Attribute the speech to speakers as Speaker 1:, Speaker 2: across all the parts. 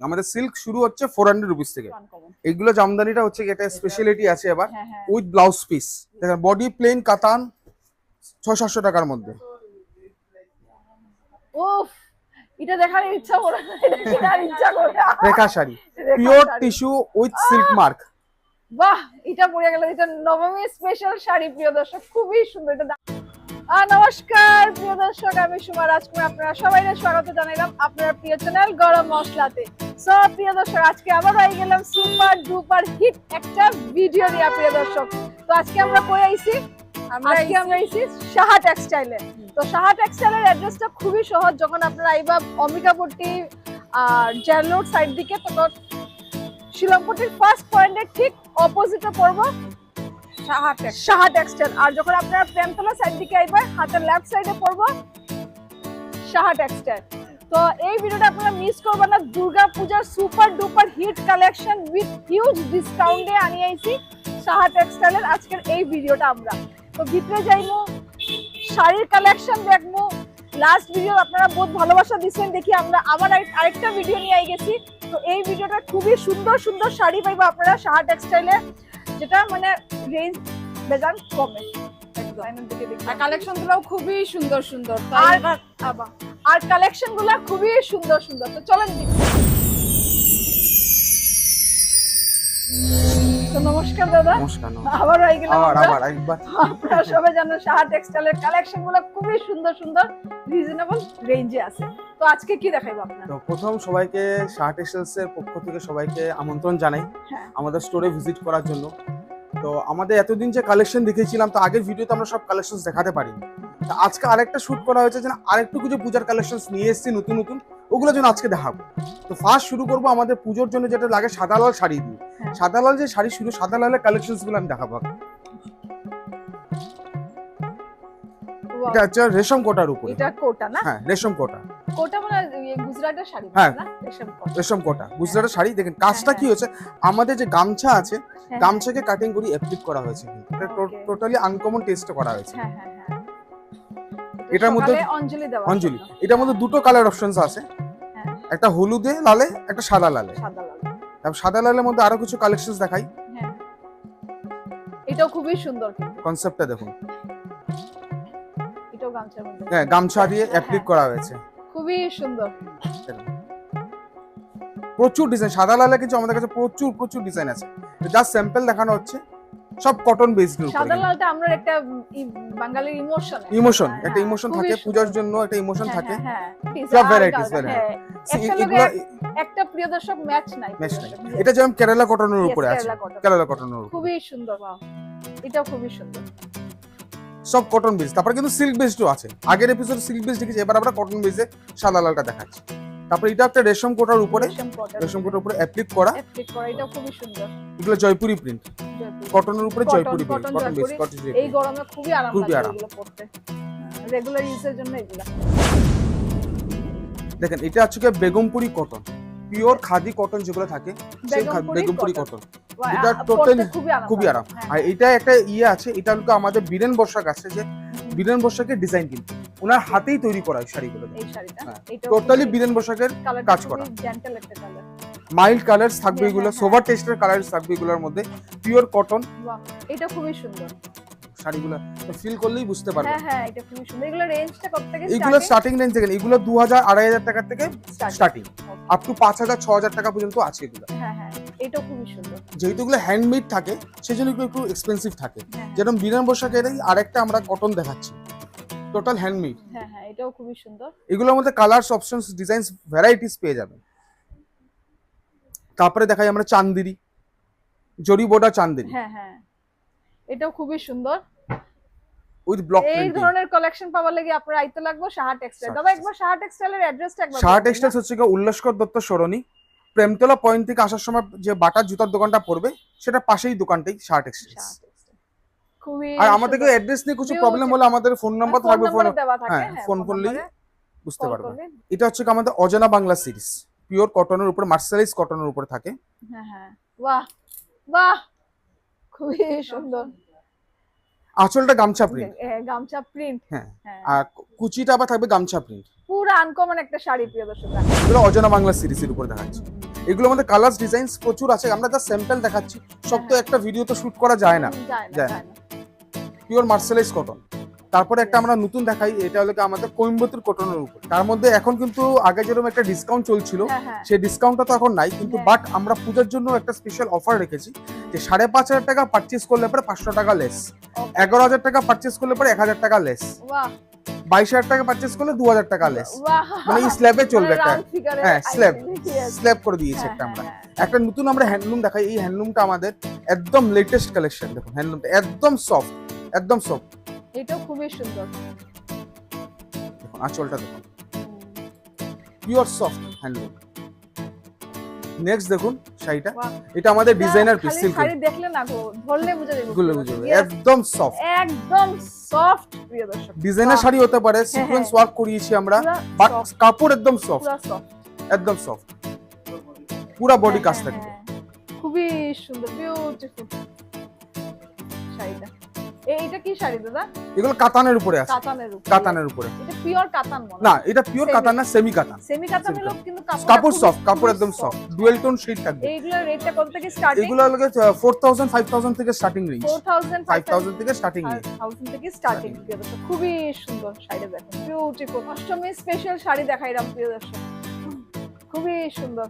Speaker 1: আমাদের সিল্ক শুরু হচ্ছে ফোর হান্ড্রেড রুপিস থেকে। এগুলো জামদানিটা হচ্ছে এটা স্পেশালিটি আছে এবার। উইথ ব্লাউজ পিস দেখেন বডি প্লেন কাতান ছয় সাতশো টাকার মধ্যে।
Speaker 2: এটা দেখার ইচ্ছা করে এটা ইচ্ছা করে
Speaker 1: রেখা sari.
Speaker 2: Pure
Speaker 1: tissue with silk mark
Speaker 2: বাহ এটা পড়ে গেল এটা নবমী স্পেশাল শাড়ি প্রিয় দর্শক। খুবই সুন্দর এটা নমস্কার প্রিয় দর্শক আমি সুমা রাজকুমার আপনারা সবাই স্বাগত জানাইলাম আপনার প্রিয় চ্যানেল গরম মশলাতে। সো প্রিয় দর্শক আজকে আবার হয়ে গেলাম সুপার ডুপার হিট একটা ভিডিও নিয়ে প্রিয় দর্শক। তো আজকে আমরা কই আইছি? আজকে আমরা আইছি সাহা টেক্সটাইলে তো সাহা টেক্সটাইলের অ্যাড্রেসটা খুবই সহজ যখন আপনারা আইবা অম্বিকাপট্টি আর জেলোর সাইড দিকে তখন শিলংপট্টির ফার্স্ট পয়েন্টের ঠিক অপোজিটে পড়ব। সাহা আর যখন আপনারা প্রেমতলা সাইড দিকে আইবার হাতের লেফট সাইডে পড়ব সাহা টেক্সটাইল তো এই ভিডিওটা আপনারা মিস করবেন না। দুর্গা পূজার super duper hit collection with huge ডিসকাউন্টে আনিয়ে আইছি সাহা টেক্সটাইলের আজকের এই ভিডিওটা আমরা। তো ভিতরে যাইমু, শাড়ির কালেকশন দেখব লাস্ট ভিডিও আপনারা বহুত ভালোবাসা দিচ্ছেন দেখি আমরা আবার আরেকটা ভিডিও নিয়ে আই গেছি। তো এই ভিডিওটা খুবই সুন্দর সুন্দর শাড়ি পাইবো আপনারা সাহা টেক্সটাইলে যেটা মানে রেঞ্জ বেজান কমে।
Speaker 3: আর কালেকশনগুলো খুবই সুন্দর সুন্দর
Speaker 2: আর আর কালেকশনগুলো খুবই সুন্দর সুন্দর তো চলেন দেখি। নমস্কার দাদা।
Speaker 1: নমস্কার নমস্কার।
Speaker 2: আবার হয়ে গেলাম
Speaker 1: আবার একবার।
Speaker 2: আপনারা সবাই জানেন সাহা টেক্সটাইলের কালেকশনগুলো খুবই সুন্দর সুন্দর রিজনেবল রেঞ্জে আছে। তো আজকে কি দেখাইবো আপনার
Speaker 1: তো প্রথম সবাইকে শাহ টেক্সটাইলস এর পক্ষ থেকে সবাইকে আমন্ত্রণ জানাই
Speaker 2: হ্যাঁ।
Speaker 1: আমাদের স্টোরে ভিজিট করার জন্য। তো আমাদের এতদিন যে কালেকশন দেখেছিলাম তো আগের ভিডিওতে আমরা সব কালেকশন দেখাতে পারিনি। তো আজকে আরেকটা শুট করা হয়েছে যেন আরেকটু কিছু পূজার কালেকশন নিয়ে এসেছি নতুন নতুন। ওগুলো যেন আজকে দেখাবো। তো ফার্স্ট শুরু করব আমাদের পুজোর জন্য যেটা লাগে সাদা লাল শাড়ি দিয়ে।
Speaker 2: হ্যাঁ।
Speaker 1: সাদা লাল যে শাড়ি শুরু সাদা লালের কালেকশনগুলো আমি দেখাবো এটা হচ্ছে রেশম কোটার উপরে।
Speaker 2: এটা কোটা না?
Speaker 1: হ্যাঁ রেশম কোটা।
Speaker 2: কোটা মানে গুজরাটের শাড়ি
Speaker 1: হ্যাঁ।
Speaker 2: রেশম কোটা।
Speaker 1: রেশম কোটা গুজরাটের শাড়ি। দেখেন কাজটা
Speaker 2: হ্যাঁ,
Speaker 1: কি হয়েছে? আমাদের যে গামছা আছে
Speaker 2: হ্যাঁ,
Speaker 1: গামছাকে কাটিং করে অ্যাপ্লিক করা হয়েছে। এটা. টোটালি আনকমন টেস্ট করা হয়েছে।
Speaker 2: হ্যাঁ হ্যাঁ হ্যাঁ।
Speaker 1: এটার মধ্যে-
Speaker 2: অঞ্জলি দেওয়া
Speaker 1: অঞ্জলি। এটার মধ্যে দুটো কালার অপশনস আছে।
Speaker 2: হ্যাঁ।
Speaker 1: একটা হলুদে লালে একটা সাদা লালে।
Speaker 2: সাদা লাল।
Speaker 1: তারপর সাদা লালের মধ্যে আরও কিছু কালেকশন দেখাই।
Speaker 2: হ্যাঁ। এটাও খুবই সুন্দর
Speaker 1: কনসেপ্টটা দেখুন।
Speaker 2: এটাও গামছার মধ্যে
Speaker 1: হ্যাঁ গামছা দিয়ে
Speaker 2: হ্যাঁ,
Speaker 1: অ্যাপ্লিক
Speaker 2: হ্যাঁ।
Speaker 1: করা হয়েছে।
Speaker 2: খুবই সুন্দর।
Speaker 1: প্রচুর ডিজাইন সাদা লালে কিছু আমাদের কাছে প্রচুর প্রচুর ডিজাইন আছে। জাস্ট স্যাম্পল দেখানো হচ্ছে সব কটন বেসড
Speaker 2: সাদা লালটা আমরা একটা বাঙালির ইমোশন
Speaker 1: ইমোশন একটা ইমোশন থাকে পূজার জন্য একটা ইমোশন থাকে।
Speaker 2: হ্যাঁ
Speaker 1: সব varieties, See,
Speaker 2: একটা প্রিয় দর্শক ম্যাচ নাই।
Speaker 1: ম্যাচ নাই। এটা যেমন কেরালা কটনের উপরে আছে।
Speaker 2: কেরালা
Speaker 1: কটনের উপরে।
Speaker 2: খুবই সুন্দর এটাও খুবই সুন্দর।
Speaker 1: সব কটন বেস তারপরে কিন্তু সিল্ক বেসডও আছে। আগের এপিসোড সিল্ক বেস দেখেছি এবার আমরা কটন বেসে সাদা লালটা দেখাচ্ছি। তারপরে এটা একটা রেশম কোটার উপরে।
Speaker 2: রেশম
Speaker 1: কোটার উপরে। অ্যাপ্লিক করা।
Speaker 2: Applique করা এটাও খুবই সুন্দর।
Speaker 1: এগুলো জয়পুরি প্রিন্ট কটনের উপরে Jaipuri print
Speaker 2: cotton base
Speaker 1: cotton
Speaker 2: এই গরমে খুবই আরাম
Speaker 1: খুবই আরাম।
Speaker 2: রেগুলার ইউজের জন্য এগুলা।
Speaker 1: দেখেন এটা হচ্ছে কি Begampuri cotton pure khadi cotton যেগুলো থাকে
Speaker 2: বেগমপুরি
Speaker 1: কটন এটা
Speaker 2: পড়তে খুবই আরাম। হ্যাঁ।
Speaker 1: আর এটা একটা ইয়ে আছে এটা হলো আমাদের বীরেন বর্ষাক আছে যে বীরেন বর্ষাকের ডিজাইন কিন্তু। ওনার হাতেই তৈরি করা হয় শাড়িগুলো
Speaker 2: এই
Speaker 1: হ্যাঁ। টোটালি
Speaker 2: খুবই-
Speaker 1: বীরেন বর্ষাকের কাজ করা।
Speaker 2: কালার
Speaker 1: মাইল্ড কালার্স থাকবে
Speaker 2: হ্যাঁ,
Speaker 1: এগুলো
Speaker 2: হ্যাঁ,
Speaker 1: সোভার টেস্টের কালার্স থাকবে এগুলোর মধ্যে পিওর কটন
Speaker 2: এটা খুবই সুন্দর।
Speaker 1: শাড়িগুলো ফিল করলেই বুঝতে পারবে।
Speaker 2: হ্যাঁ হ্যাঁ এটা সুন্দর। এগুলো রেঞ্জটা কত থেকে
Speaker 1: এগুলো স্টার্টিং রেঞ্জ থেকে এগুলো দু হাজার আড়াই হাজার টাকা থেকে স্টার্টিং আপ টু পাঁচ হাজার ছ হাজার টাকা পর্যন্ত আছে এগুলো।
Speaker 2: হ্যাঁ হ্যাঁ খুবই সুন্দর।
Speaker 1: যেহেতু এগুলো হ্যান্ডমেড থাকে সেই জন্য এগুলো একটু এক্সপেন্সিভ থাকে।
Speaker 2: হ্যাঁ
Speaker 1: যেরকম বিরান বসাকের আরেকটা আমরা কটন দেখাচ্ছি। টোটাল হ্যান্ডমেড
Speaker 2: হ্যাঁ হ্যাঁ এটাও সুন্দর।
Speaker 1: এগুলোর মধ্যে কালার্স অপশনস ডিজাইনস ভ্যারাইটিস পেয়ে যাবেন। তারপরে দেখাই আমরা চান্দিরি। জরি বোর্ডা চান্দিরি।
Speaker 2: হ্যাঁ হ্যাঁ এটাও খুবই সুন্দর।
Speaker 1: উইথ ব্লক
Speaker 2: এই ধরনের কালেকশন পাওয়ার লাগি আপনারা আইতে লাগবে সাহা টেক্সটাইল
Speaker 1: সাহা
Speaker 2: দাদা একবার সাহা টেক্সটাইলের অ্যাড্রেসটা একবার দিন
Speaker 1: টেক্সটাইলস হচ্ছে গিয়ে উল্লাসকর দত্ত সরণি। প্রেমতলা পয়েন্ট থেকে আসার সময় যে বাটার জুতার দোকানটা পড়বে সেটা পাশেই দোকানটাই
Speaker 2: সাহা। খুবই
Speaker 1: আর আমাদেরকে অ্যাড্রেস নিয়ে কিছু প্রবলেম হলে আমাদের ফোন নাম্বার থাকবে ফোন হ্যাঁ,
Speaker 2: হ্যাঁ
Speaker 1: করলেই
Speaker 2: number এ
Speaker 1: বুঝতে পারবে। এটা হচ্ছে গিয়ে আমাদের অজানা বাংলা সিরিজ পিওর কটনের উপরে মার্সারাইজ কটনের উপরে থাকে।
Speaker 2: হ্যাঁ হ্যাঁ। বাহ বাহ খুবই সুন্দর।
Speaker 1: আঁচলটা গামছা প্রিন্ট
Speaker 2: গামছা প্রিন্ট
Speaker 1: হ্যাঁ।
Speaker 2: হ্যাঁ।
Speaker 1: আর কুচিটা আবার থাকবে গামছা প্রিন্ট
Speaker 2: পুরো আনকমন একটা শাড়ি প্রিয় দর্শক।
Speaker 1: এগুলো অজানা বাংলা সিরিজের উপর দেখাচ্ছে। এগুলোর মধ্যে কালার্স ডিজাইনস প্রচুর আছে। আমরা যা স্যাম্পল দেখাচ্ছি। সব তো একটা ভিডিও তো শুট করা যায় না।
Speaker 2: যায় না
Speaker 1: পিওর মার্সেলাইজ কটন তারপরে একটা আমরা নতুন দেখাই। এটা হলো আমাদের কোয়েম্বাতুর কটনের উপর। তার মধ্যে এখন কিন্তু আগে যেরকম একটা ডিসকাউন্ট চলছিল
Speaker 2: হ্যাঁ হ্যাঁ।
Speaker 1: সেই ডিসকাউন্টটা তো এখন নাই। কিন্তু
Speaker 2: হ্যাঁ।
Speaker 1: বাট আমরা পূজার জন্য একটা স্পেশাল অফার রেখেছি। যে সাড়ে পাঁচ হাজার টাকা পারচেস করলে পরে পাঁচশো টাকা লেস এগারো হাজার টাকা পারচেস করলে পরে এক হাজার টাকা লেস বাইশ হাজার টাকা পারচেস করলে দু হাজার টাকা লেস মানে এই স্ল্যাবে চলবে
Speaker 2: মানে
Speaker 1: একটা। হ্যাঁ স্ল্যাব স্ল্যাব করে দিয়েছি
Speaker 2: হ্যাঁ,
Speaker 1: একটা আমরা।
Speaker 2: হ্যাঁ।
Speaker 1: একটা নতুন আমরা হ্যান্ডলুম দেখাই। এই হ্যান্ডলুমটা আমাদের একদম লেটেস্ট কালেকশন দেখুন হ্যান্ডলুমটা একদম সফট একদম সফট
Speaker 2: এটাও খুবই সুন্দর।
Speaker 1: দেখুন আঁচলটা দেখুন। পিওর সফট হ্যান্ডলুম নেক্সট দেখুন শাড়িটা। এটা আমাদের ডিজাইনার পিস সিল্ক
Speaker 2: শাড়ি দেখলে না গো ধরলে বুঝে যাবে
Speaker 1: গুলো বুঝবে
Speaker 2: Yes,
Speaker 1: একদম সফট
Speaker 2: একদম সফট প্রিয় দর্শক।
Speaker 1: ডিজাইনার শাড়ি হতে পারে সিকোয়েন্স ওয়ার্ক করিয়েছি আমরা বাট কাপড় একদম সফট একদম সফট পুরা বডি
Speaker 2: হ্যাঁ,
Speaker 1: কাজ
Speaker 2: হ্যাঁ,
Speaker 1: থাকবে।
Speaker 2: হ্যাঁ। খুবই সুন্দর বিউটিফুল শাড়িটা। এইটা কি শাড়ি দাদা?
Speaker 1: এগুলো কাতানের উপরে আছে।
Speaker 2: কাতানের উপর।
Speaker 1: কাতানের উপরে।
Speaker 2: এটা পিওর কাতান মনে
Speaker 1: না এটা পিওর কাতান না সেমি কাতান
Speaker 2: সেমি কাতান হলো কিন্তু
Speaker 1: কাপড় সফট কাপড় একদম সফট ডুয়েল টোন শেড থাকবে।
Speaker 2: এইগুলোর রেটটা কত থেকে স্টার্টিং
Speaker 1: এগুলো লাগে ফোর থাউজেন্ড ফাইভ থাউজেন্ড থেকে স্টার্টিং রেঞ্জ
Speaker 2: 4000
Speaker 1: ফাইভ থাউজেন্ড থেকে স্টার্টিং রেঞ্জ
Speaker 2: 5000 থেকে স্টার্টিং খুবই সুন্দর শাড়ি দেখুন। বিউটিফুল অষ্টমী স্পেশাল শাড়ি দেখাইলাম প্রিয় দর্শক খুবই সুন্দর।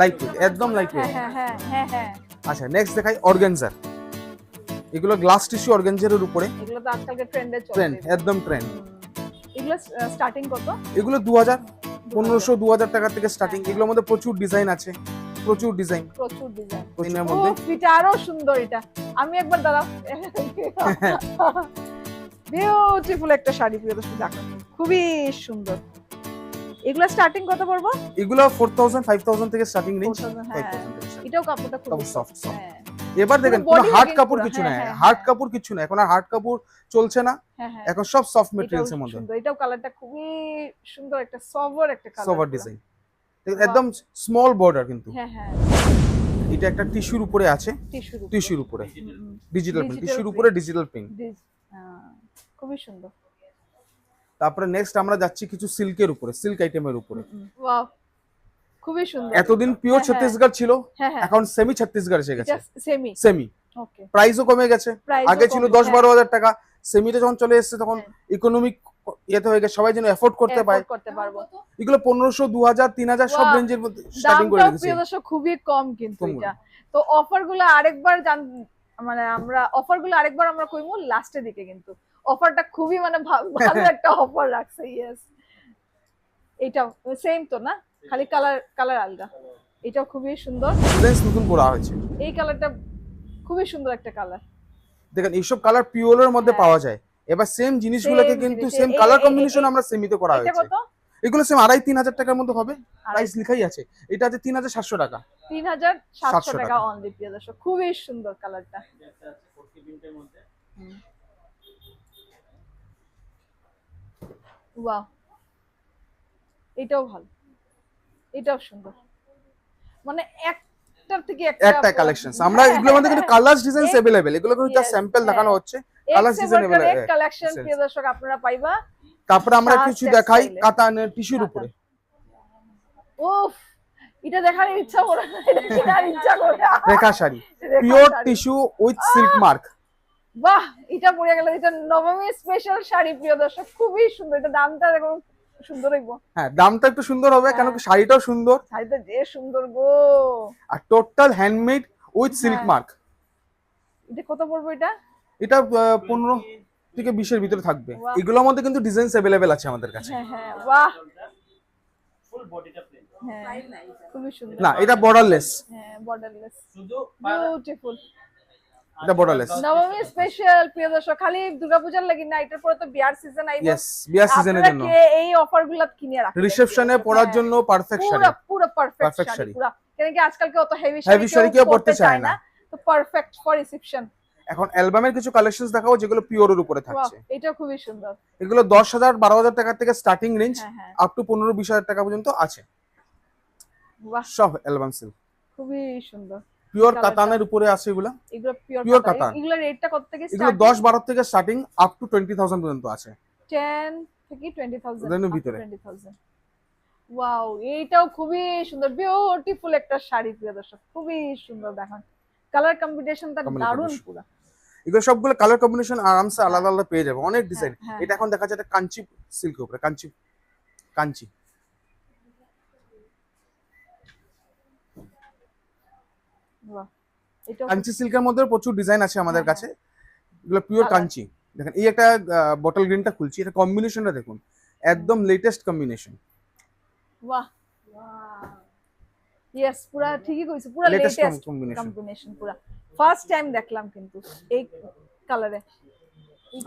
Speaker 1: লাইট একদম লাইট
Speaker 2: হ্যাঁ হ্যাঁ হ্যাঁ হ্যাঁ। হ্যাঁ
Speaker 1: আচ্ছা নেক্সট দেখাই অর্গানজার এগুলো গ্লাস টিস্যু অর্গানজারের উপরে।
Speaker 2: এগুলো তো আজকালকে ট্রেন্ডে চলে
Speaker 1: ট্রেন্ড একদম ট্রেন্ড
Speaker 2: এগুলো স্টার্টিং কত?
Speaker 1: এগুলো দু হাজার পনেরোশো দু হাজার টাকা থেকে স্টার্টিং এগুলোর মধ্যে প্রচুর ডিজাইন আছে। প্রচুর ডিজাইন
Speaker 2: প্রচুর ডিজাইন
Speaker 1: মধ্যে।
Speaker 2: এটা আরও সুন্দর এটা। আমি একবার দাঁড়াও। বিউটিফুল একটা শাড়ি প্রিয় দর্শক দেখো। খুবই সুন্দর। এগুলো স্টার্টিং কত পড়ব?
Speaker 1: এগুলো ফোর থাউজেন্ড ফাইভ থাউজেন্ড থেকে স্টার্টিং রেঞ্জ
Speaker 2: 4000 হ্যাঁ।
Speaker 1: Starting।
Speaker 2: এটাও কাপড়টা খুব
Speaker 1: সফট।
Speaker 2: হ্যাঁ।
Speaker 1: এবার দেখেন কোনো হার্ড কাপড় কিছু
Speaker 2: হ্যাঁ,
Speaker 1: নাই।
Speaker 2: হ্যাঁ,
Speaker 1: হার্ড
Speaker 2: হ্যাঁ।
Speaker 1: কাপড় কিছু না এখন আর হার্ড কাপড় চলছে না।
Speaker 2: হ্যাঁ হ্যাঁ।
Speaker 1: এখন সব সফট
Speaker 2: এটাও
Speaker 1: মেটেরিয়ালস এর মধ্যে।
Speaker 2: এটাও কালারটা খুবই সুন্দর একটা সবার একটা কালার
Speaker 1: সবার ডিজাইন একদম স্মল বর্ডার কিন্তু।
Speaker 2: হ্যাঁ হ্যাঁ।
Speaker 1: এটা একটা টিস্যুর উপরে আছে।
Speaker 2: টিস্যুর
Speaker 1: উপরে। ডিজিটাল প্রিন্ট টিস্যুর উপরে ডিজিটাল প্রিন্ট
Speaker 2: খুবই সুন্দর।
Speaker 1: তারপরে নেক্সট আমরা যাচ্ছি কিছু সিল্কের উপরে সিল্ক আইটেমের উপরে।
Speaker 2: ওয়াও খুবই সুন্দর
Speaker 1: এতদিন পিওর
Speaker 2: হ্যাঁ, হ্যাঁ।
Speaker 1: ছত্তিশগড় ছিল
Speaker 2: হ্যাঁ হ্যাঁ।
Speaker 1: এখন সেমি ছত্তিশগড় এসে গেছে।
Speaker 2: সেমি
Speaker 1: সেমি
Speaker 2: ওকে
Speaker 1: প্রাইসও কমে গেছে। আগে ছিল দশ বারো হাজার টাকা। সেমিতে যখন চলে এসেছে তখন
Speaker 2: হ্যাঁ।
Speaker 1: ইকোনমিক ইয়েতে হয়ে গেছে। সবাই যেন এফোর্ড করতে পারে এগুলো পনেরোশো দু হাজার তিন হাজার সব রেঞ্জের মধ্যে স্টার্টিং করে দিয়েছে
Speaker 2: খুবই কম কিন্তু এটা। তো অফারগুলো আরেকবার জান মানে আমরা অফারগুলো আরেকবার আমরা কইমু লাস্টের দিকে কিন্তু। অফারটা খুবই মানে ভালো একটা অফার রাখছে ইয়েস এটা সেম তো না? খালি কালার কালার আলগা এটাও খুবই সুন্দর।
Speaker 1: ডিজাইন নতুন করা হয়েছে।
Speaker 2: এই কালারটা খুবই সুন্দর একটা কালার।
Speaker 1: দেখেন এইসব কালার পিওলের মধ্যে
Speaker 2: হ্যাঁ।
Speaker 1: পাওয়া যায়। এবার সেম জিনিসগুলোকে কিন্তু। সেম কালার কম্বিনেশন আমরা সেমিতে করা হয়েছে।
Speaker 2: কত?
Speaker 1: এগুলো সেম আড়াই তিন হাজার টাকার মধ্যে হবে। প্রাইস লেখাই আছে। এটা আছে তিন হাজার সাতশো টাকা।
Speaker 2: তিন হাজার সাতশো টাকা
Speaker 1: টাকা।
Speaker 2: অনলি প্রিয় দর্শক। খুবই সুন্দর কালারটা। ওয়াও এটাও ভালো। এটাও সুন্দর মানে একটার থেকে একটা
Speaker 1: একটা কালেকশন আমরা এগুলোর মধ্যে কিন্তু কালার ডিজাইনস
Speaker 2: এক-
Speaker 1: अवेलेबल এগুলো কিন্তু জাস্ট
Speaker 2: Yes,
Speaker 1: স্যাম্পল
Speaker 2: হ্যাঁ।
Speaker 1: দেখানো হচ্ছে colours design available, হ্যাঁ,
Speaker 2: কালেকশন
Speaker 1: yes.
Speaker 2: প্রিয় দর্শক আপনারা পাইবা
Speaker 1: তারপরে আমরা
Speaker 2: Fast
Speaker 1: কিছু দেখাই
Speaker 2: textile এ।
Speaker 1: কাতানের টিস্যুর
Speaker 2: কাতান।
Speaker 1: উপরে
Speaker 2: উফ এটা দেখার ইচ্ছা করে না, এটা কেনার ইচ্ছা করে না।
Speaker 1: Rekha sari
Speaker 2: Rekha
Speaker 1: pure
Speaker 2: sari.
Speaker 1: Tissue with silk mark
Speaker 2: বাহ এটা পড়ে গেল এটা নবমী স্পেশাল শাড়ি প্রিয় দর্শক খুবই সুন্দর এটা দামটা দেখুন সুন্দর হইব
Speaker 1: হ্যাঁ দামটা একটু সুন্দর হবে কেন কি
Speaker 2: হ্যাঁ।
Speaker 1: শাড়িটাও সুন্দর?
Speaker 2: শাড়িটা যে সুন্দর গো।
Speaker 1: আর total handmade with
Speaker 2: silk.
Speaker 1: Mark
Speaker 2: এটা কত পড়বে এটা?
Speaker 1: এটা পনেরো থেকে বিশের ভিতরে থাকবে। এগুলোর মধ্যে কিন্তু ডিজাইনস অ্যাভেলেবেল আছে আমাদের কাছে।
Speaker 2: হ্যাঁ হ্যাঁ বাহ।
Speaker 4: ফুল বডিটা প্লেন
Speaker 2: হ্যাঁ খুবই সুন্দর।
Speaker 1: না এটা বর্ডারলেস
Speaker 2: হ্যাঁ বর্ডারলেস
Speaker 4: শুধু
Speaker 2: বিউটিফুল
Speaker 1: এটা বর্ডারলেস
Speaker 2: নবমী স্পেশাল প্রিয় দর্শক খালি দুর্গাপূজার লাগি না এটার পরে তো বিয়ার সিজন আইবে।
Speaker 1: ইয়েস বিয়ার সিজনের জন্য।
Speaker 2: এই অফারগুলা কিনে রাখবেন
Speaker 1: রিসেপশনে পরার জন্য পারফেক্ট
Speaker 2: পুরো
Speaker 1: শাড়ি।
Speaker 2: পুরো পারফেক্ট শাড়ি। পুরো। কেন কি আজকালকে অত হেভি
Speaker 1: Heavy শাড়ি কেউ পরতে চায় না।
Speaker 2: তো পারফেক্ট ফর রিসেপশন
Speaker 1: এখন অ্যালবামের কিছু কালেকশনস দেখাবো যেগুলো পিওরের উপরে থাকছে।
Speaker 2: এটা খুবই সুন্দর।
Speaker 1: এগুলো দশ হাজার বারো হাজার টাকা থেকে স্টার্টিং রেঞ্জ আপ টু পনেরো বিশ হাজার টাকা পর্যন্ত আছে। সব অ্যালবাম সিল্ক
Speaker 2: খুবই সুন্দর।
Speaker 1: পিওর কাতানের উপরে আছে এগুলো?
Speaker 2: এগুলো পিওর কাতান। এগুলো রেটটা কত থেকে
Speaker 1: এগুলো
Speaker 2: স্টার্ট
Speaker 1: দশ বারো থেকে starting up to twenty thousand পর্যন্ত আছে।
Speaker 2: 10 থেকে 20000
Speaker 1: ওদের ভিতরে।
Speaker 2: 20000 ওয়াও এইটাও খুবই সুন্দর। বিউটিফুল একটা শাড়ি প্রিয় দর্শক। খুবই সুন্দর দেখেন। কালার কম্বিনেশনটা দারুণ। পুরো।
Speaker 1: এগুলো সবগুলো কালার কম্বিনেশন আরামসে আলাদা আলাদা পেয়ে যাবে। অনেক ডিজাইন
Speaker 2: হ্যাঁ,
Speaker 1: এটা এখন দেখা যাচ্ছে কাঞ্চি সিল্কের উপরে কাঞ্চি কাঞ্চি
Speaker 2: বাহ এটাও
Speaker 1: কাঞ্চি সিল্কের মধ্যে প্রচুর ডিজাইন আছে আমাদের
Speaker 2: হ্যাঁ,
Speaker 1: কাছে। এগুলো পিওর কাঞ্চি। দেখেন এই একটা বটল গ্রিনটা খুলছি এটা কম্বিনেশনটা দেখুন। একদম লেটেস্ট কম্বিনেশন
Speaker 2: বাহ। ইয়েস পুরা ঠিকই কইছো পুরা
Speaker 1: লেটেস্ট কম্বিনেশন
Speaker 2: পুরা। ফার্স্ট টাইম দেখলাম কিন্তু এই কালারে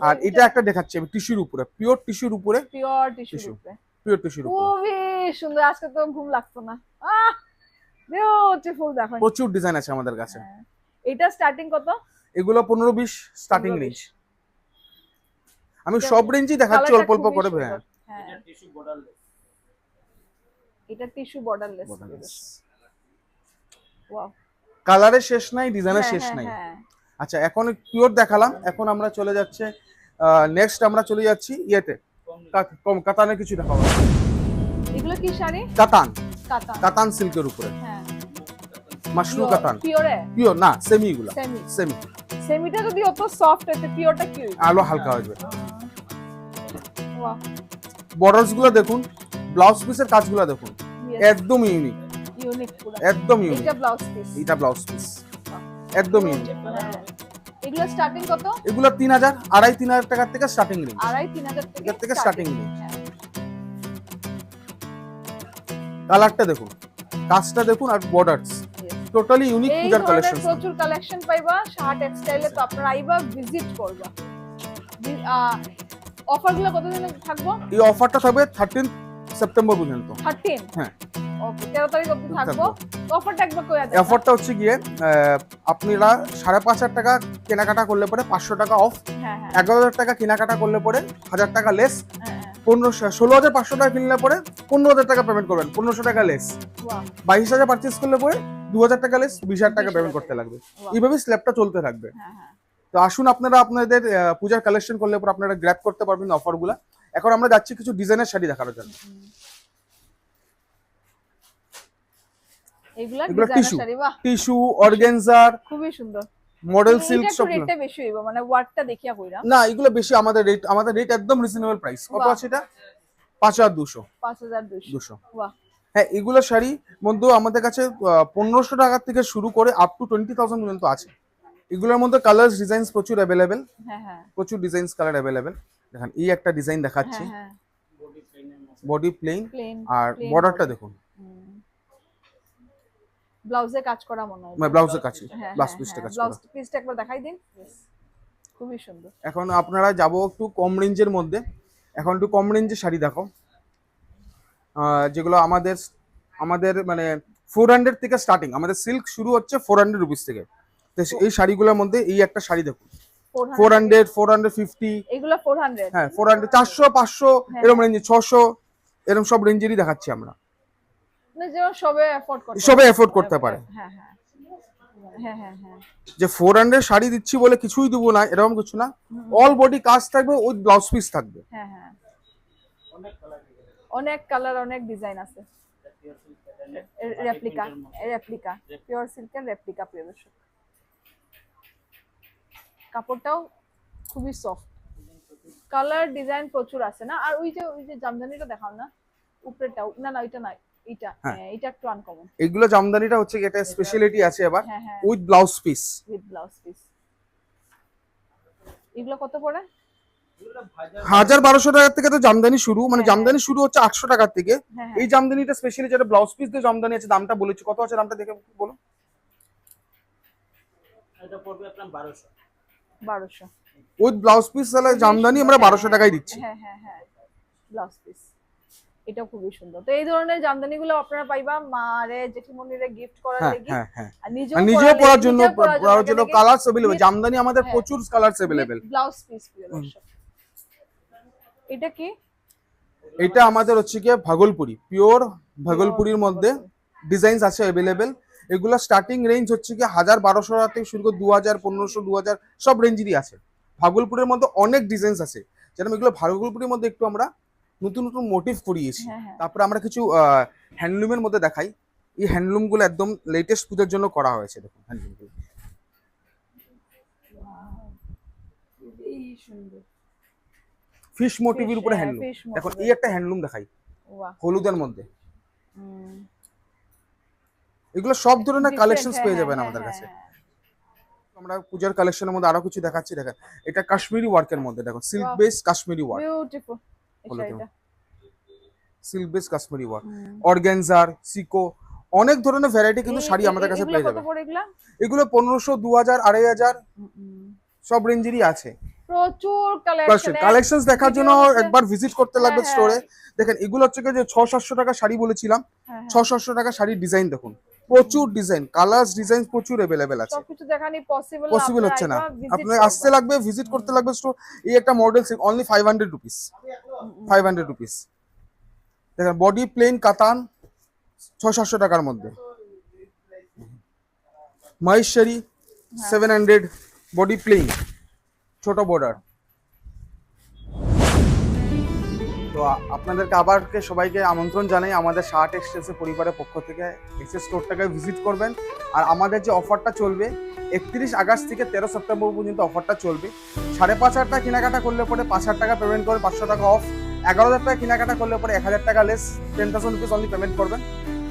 Speaker 1: আর এটা একটা দেখাচ্ছি আমি টিস্যুর উপরে পিওর টিস্যুর উপরে
Speaker 2: পিওর টিস্যু
Speaker 1: Tissue।
Speaker 2: উপরে।
Speaker 1: পিওর টিস্যুর উপরে।
Speaker 2: খুবই সুন্দর আজকে তো ঘুম লাগতো না। আহ! বিউটিফুল দেখো।
Speaker 1: প্রচুর ডিজাইন আছে আমাদের কাছে।
Speaker 2: হ্যাঁ। এটা স্টার্টিং কত?
Speaker 1: এগুলো পনেরো বিশ স্টার্টিং রেঞ্জ আমি সব রেঞ্জই দেখাচ্ছি অল্প অল্প করে
Speaker 2: সুন্দর।
Speaker 1: হ্যাঁ।
Speaker 2: হ্যাঁ।
Speaker 4: এটা টিস্যু বর্ডারলেস
Speaker 2: এটা টিস্যু বর্ডারলেস ওয়াও
Speaker 1: কালারের শেষ নাই ডিজাইনের
Speaker 2: হ্যাঁ,
Speaker 1: শেষ নাই। আচ্ছা এখন পিওর দেখালাম। এখন আমরা চলে যাচ্ছে নেক্সট আমরা চলে যাচ্ছি ইয়েতে। কম- কাতানের কিছু দেখাবো।
Speaker 2: এগুলো কি শাড়ি?
Speaker 1: কাতান।
Speaker 2: কাতান।
Speaker 1: কাতান সিল্কের উপরে।
Speaker 2: হ্যাঁ।
Speaker 1: মাশরু কাতান
Speaker 2: পিওরে
Speaker 1: না সেমি এগুলো।
Speaker 2: সেমি
Speaker 1: সেমি
Speaker 2: সেমিটা যদি অত সফট হইতে পিওরটা কি
Speaker 1: আলো হালকা হয়ে যাবে। বর্ডার্সগুলো দেখুন ব্লাউজ পিসের কাজগুলো দেখুন। একদম ইউনিক
Speaker 2: ইউনিক পুরো।
Speaker 1: একদম ইউনিক
Speaker 2: এটা ব্লাউজ পিস
Speaker 1: এটা ব্লাউজ পিস একদম ইউনিক
Speaker 2: এগুলো স্টার্টিং কত?
Speaker 1: এগুলো তিন হাজার আড়াই তিন হাজার টাকার থেকে স্টার্টিং রেঞ্জ
Speaker 2: আড়াই তিন হাজার থেকে
Speaker 1: স্টার্টিং রেঞ্জ
Speaker 2: হ্যাঁ।
Speaker 1: কালারটা দেখুন। কাজটা দেখুন আর বর্ডার্স টোটালি ইউনিক পূজার কালেকশন
Speaker 2: প্রচুর কালেকশন পাইবা শার্ট টেক্সটাইলে তো আপনারা আইবা ভিজিট করবা। অফারগুলো কতদিন থাকব?
Speaker 1: এই অফারটা থাকবে থার্টিন সেপ্টেম্বর পর্যন্ত।
Speaker 2: থার্টিন
Speaker 1: হ্যাঁ।
Speaker 2: ওকে তেরো তারিখ অব্দি থাকব। অফারটা একবার কই আছে
Speaker 1: অফারটা হচ্ছে গিয়ে আহ, আপনারা সাড়ে পাঁচ হাজার টাকা কেনাকাটা করলে পরে পাঁচশো টাকা অফ
Speaker 2: হ্যাঁ হ্যাঁ।
Speaker 1: এগারো হাজার টাকা কেনাকাটা করলে পরে হাজার টাকা লেস
Speaker 2: হ্যাঁ
Speaker 1: পনেরো ষোলো হাজার পাঁচশো টাকা কিনলে পরে পনেরো হাজার টাকা পেমেন্ট করবেন পনেরোশো টাকা লেস বাইশ হাজার পার্চেস করলে পরে দু হাজার টাকা লেস বিশ হাজার টাকা পেমেন্ট করতে লাগবে। এইভাবে স্ল্যাবটা চলতে থাকবে।
Speaker 2: হ্যাঁ হ্যাঁ।
Speaker 1: তো আসুন আপনারা আপনাদের পূজার কালেকশন করলে পরে আপনারা গ্র্যাব করতে পারবেন অফারগুলো এখন আমরা যাচ্ছি কিছু ডিজাইনের শাড়ি দেখানোর জন্য।
Speaker 2: এগুলো
Speaker 1: টিস্যু অর্গেনজার
Speaker 2: খুবই সুন্দর।
Speaker 1: মডেল
Speaker 2: এইটা
Speaker 1: সিল্ক সব
Speaker 2: রেটটা বেশি হইব মানে ওয়ার্কটা দেখিয়া কইরা।
Speaker 1: না এগুলো বেশি আমাদের রেট আমাদের রেট একদম রিজনেবল প্রাইস কত আছে এটা? পাঁচ হাজার দুশো।
Speaker 2: পাঁচ হাজার দুইশো
Speaker 1: দুশো।
Speaker 2: বাহ।
Speaker 1: হ্যাঁ এগুলো শাড়ি মধ্যে আমাদের কাছে পনেরোশো টাকা থেকে শুরু করে আপ টু টোয়েন্টি থাউজেন্ড পর্যন্ত আছে। এগুলোর মধ্যে কালার্স ডিজাইনস প্রচুর অ্যাভেলেবেল
Speaker 2: হ্যাঁ হ্যাঁ।
Speaker 1: প্রচুর ডিজাইনস কালার অ্যাভেলেবেল দেখেন এই একটা ডিজাইন দেখাচ্ছি।
Speaker 2: হ্যাঁ হ্যাঁ।
Speaker 4: বডি প্লেনের
Speaker 1: প্লেন
Speaker 2: প্লেন
Speaker 1: আর বর্ডারটা দেখুন।
Speaker 2: ব্লাউজে কাজ করা মনে হয়।
Speaker 1: মানে ব্লাউজের কাছে
Speaker 2: হ্যাঁ
Speaker 1: ব্লাউজ পিসটা কাজ
Speaker 2: ব্লাউজ পিসটা একবার দেখাই দিন। খুবই সুন্দর।
Speaker 1: এখন আপনারা যাব একটু কম রেঞ্জের মধ্যে। এখন একটু কম রেঞ্জের শাড়ি দেখো যেগুলো আমাদের আমাদের মানে ফোর হান্ড্রেড থেকে স্টার্টিং আমাদের সিল্ক শুরু হচ্ছে ফোর হান্ড্রেড রুপিস থেকে। তো এই শাড়িগুলোর মধ্যে এই একটা শাড়ি দেখুন। Four hundred four hundred fifty
Speaker 2: এগুলো ফোর হান্ড্রেড
Speaker 1: হ্যাঁ ফোর হান্ড্রেড চারশো পাঁচশো
Speaker 2: হ্যাঁ।
Speaker 1: এরকম রেঞ্জে ছশো এরকম সব রেঞ্জেরই দেখাচ্ছি আমরা।
Speaker 2: যেমন সবে অ্যাফোর্ড করতে
Speaker 1: পারে।
Speaker 2: হ্যাঁ হ্যাঁ।
Speaker 1: যে ফোর হান্ড্রেড শাড়ি দিচ্ছি বলে কিছুই দেবো না এরকম কিছু না। অল বডি কাজ থাকবে উইথ ব্লাউজ পিস থাকবে।
Speaker 2: হ্যাঁ হ্যাঁ।
Speaker 4: অনেক কালার
Speaker 2: অনেক ডিজাইন আছে।
Speaker 4: পিওর সিল্ক প্যাটার্নের
Speaker 2: রেপ্লিকা রেপ্লিকা পিওর সিল্কের রেপ্লিকা প্রিয় দর্শক। কাপড়টাও খুবই সফট কালার ডিজাইন প্রচুর আছে না? আর ওই যে ওই যে জামদানিটা দেখাও না? উপরেটা না না ওইটা না এটা
Speaker 1: হ্যাঁ।
Speaker 2: হ্যাঁ, এটা একটু আনকমন
Speaker 1: এগুলো জামদানিটা হচ্ছে এটা স্পেশালিটি আছে এবার।
Speaker 2: হ্যাঁ হ্যাঁ।
Speaker 1: With blouse piece
Speaker 2: with blouse piece এগুলো কত পড়ে?
Speaker 1: হাজার বারোশো টাকার থেকে তো জামদানি শুরু মানে
Speaker 2: হ্যাঁ।
Speaker 1: জামদানি শুরু হচ্ছে আটশো টাকার থেকে।
Speaker 2: হ্যাঁ
Speaker 1: এই
Speaker 2: হ্যাঁ
Speaker 1: জামদানিটা স্পেশালি যেটা ব্লাউজ পিস দিয়ে জামদানি আছে দামটা বলেছি। কত আছে দামটা দেখে বলো
Speaker 4: এটা বারোশো।
Speaker 1: উইথ ব্লাউজ পিস তাহলে জামদানি আমরা বারোশো টাকায় দিচ্ছি।
Speaker 2: হ্যাঁ হ্যাঁ হ্যাঁ। ব্লাউজ পিস এটাও খুবই সুন্দর। তো এই ধরনের জামদানি গুলো আপনারা পাইবা মারে জেঠিমনিরে গিফট করার লাগি।
Speaker 1: হ্যাঁ হ্যাঁ।
Speaker 2: আর নিজেও
Speaker 1: নিজেও পরার জন্য পরার জন্য কালার্স জামদানি আমাদের। প্রচুর কালার্স অ্যাভেলেবেল
Speaker 2: ব্লাউজ পিস এটা কি?
Speaker 1: এটা আমাদের হচ্ছে কি ভাগলপুরি পিওর ভাগলপুরির মধ্যে ডিজাইনস আছে অ্যাভেলেবেল এগুলো স্টার্টিং রেঞ্জ হচ্ছে কি হাজার বারোশো থেকে শুরু করে দু হাজার পনেরোশো দু হাজার সব রেঞ্জেরই আছে। ভাগলপুরের মধ্যে অনেক ডিজাইনস আছে। যেরকম এগুলো ভাগলপুরের মধ্যে একটু আমরা নতুন নতুন মোটিভ করিয়েছি।
Speaker 2: হ্যাঁ হ্যাঁ।
Speaker 1: তারপরে আমরা কিছু হ্যান্ডলুমের মধ্যে দেখাই। এই হ্যান্ডলুমগুলো একদম লেটেস্ট পুজোর জন্য করা হয়েছে দেখুন হ্যান্ডলুমগুলো
Speaker 3: এই সুন্দর।
Speaker 1: ফিশ মোটিভের উপরে
Speaker 2: হ্যাঁ,
Speaker 1: হ্যান্ডলুম এখন এই একটা হ্যান্ডলুম দেখাই। হলুদের মধ্যে। এগুলো সব ধরনের কালেকশনস
Speaker 2: হ্যাঁ,
Speaker 1: পেয়ে
Speaker 2: হ্যাঁ,
Speaker 1: যাবেন
Speaker 2: হ্যাঁ,
Speaker 1: আমাদের কাছে। আমরা পূজার কালেকশনের মধ্যে আরও কিছু দেখাচ্ছি দেখেন। এটা কাশ্মীরি ওয়ার্কের মধ্যে দেখো
Speaker 2: silk base
Speaker 1: Kashmiri
Speaker 2: work
Speaker 1: silk base Kashmiri work
Speaker 2: হুম।
Speaker 1: সিকো অনেক ধরনের ভ্যারাইটি কিন্তু শাড়ি আমাদের কাছে পেয়ে যাবে
Speaker 2: এগুলো?
Speaker 1: পনেরোশো দু হাজার আড়াই হাজার। সব রেঞ্জেরই আছে।
Speaker 2: প্রচুর কালেকশন
Speaker 1: কালেকশন দেখার জন্য। একবার ভিজিট করতে লাগবে
Speaker 2: হ্যাঁ,
Speaker 1: স্টোরে দেখেন এগুলো হচ্ছে যে ছ সাতশো টাকা শাড়ি বলেছিলাম।
Speaker 2: হ্যাঁ,
Speaker 1: ছ সাতশো টাকা শাড়ির ডিজাইন দেখুন। প্রচুর ডিজাইন কালার্স ডিজাইন প্রচুর অ্যাভেলেবেল আছে।
Speaker 2: সবকিছু দেখানি পসিবল
Speaker 1: পসিবল হচ্ছে না। আপনি আসতে লাগবে ভিজিট করতে লাগবে স্টোর এই একটা model only five hundred rupees five hundred rupees দেখেন বডি প্লেন কাতান ছ সাতশো টাকার মধ্যে। Maheshwari seven hundred body plain ছোট বর্ডার তো আপনাদেরকে আবারকে সবাইকে আমন্ত্রণ জানাই আমাদের শার্ট এক্সচেঞ্জের পরিবারের পক্ষ থেকে। এক্সচেঞ্জ স্টোরটাকে ভিজিট করবেন। আর আমাদের যে অফারটা চলবে, একত্রিশ আগস্ট থেকে তেরো সেপ্টেম্বর পর্যন্ত অফারটা চলবে। সাড়ে পাঁচ হাজার টাকা কেনাকাটা করলে পরে পাঁচ হাজার টাকা পেমেন্ট করে পাঁচশো টাকা অফ এগারো হাজার টাকা কেনাকাটা করলে পরে এক হাজার টাকা less ten thousand rupees only payment করবেন।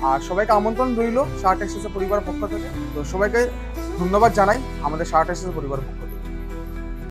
Speaker 1: আর সবাইকে আমন্ত্রণ রইল শার্ট এক্সচেঞ্জের পরিবারের পক্ষ থেকে। তো সবাইকে ধন্যবাদ জানাই আমাদের শার্ট এক্সচেঞ্জের পরিবারের পক্ষ থেকে।